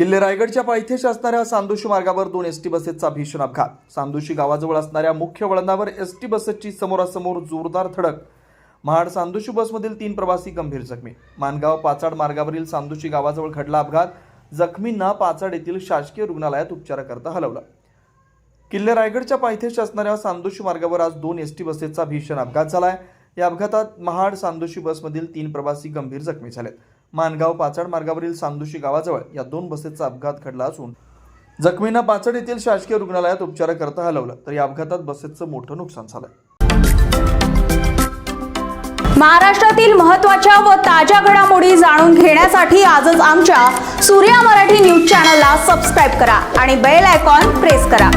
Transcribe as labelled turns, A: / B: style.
A: किल्ले रायगडच्या पायथ्याशी असणाऱ्या सांदोशी मार्गावर दोन एस टी बसेसचा भीषण अपघात. सांदोशी गावाजवळ असणाऱ्या मुख्य वळणावर एस टी बसेसची समोरासमोर जोरदार धडक. महाड सांदोशी बसमधील तीन प्रवासी गंभीर जखमी. मानगाव पाचाड मार्गावरील सांदोशी गावाजवळ घडला अपघात. जखमींना पाचाड येथील शासकीय रुग्णालयात उपचाराकरता हलवलं. किल्ले रायगडच्या पायथ्याशी असणाऱ्या सांदोशी मार्गावर आज दोन एस टी बसेसचा भीषण अपघात झाला आहे या अपघातात महाड सांदोशी बसमधील तीन प्रवासी गंभीर जखमी झालेत. मानगाव पाचड मार्गावरील सांदोशी गावाजवळ या दोन बसेसचा अपघात घडला असून जखमींना पाचड येथील शासकीय रुग्णालयात उपचाराकरता हलवलं तर या अपघातात बसेसचं मोठं नुकसान झालं
B: महाराष्ट्रातील महत्त्वाच्या व ताज्या घडामोडी जाणून घेण्यासाठी आजच आमच्या सूर्या मराठी न्यूज चॅनलला सबस्क्राईब करा आणि बेल आयकॉन प्रेस करा.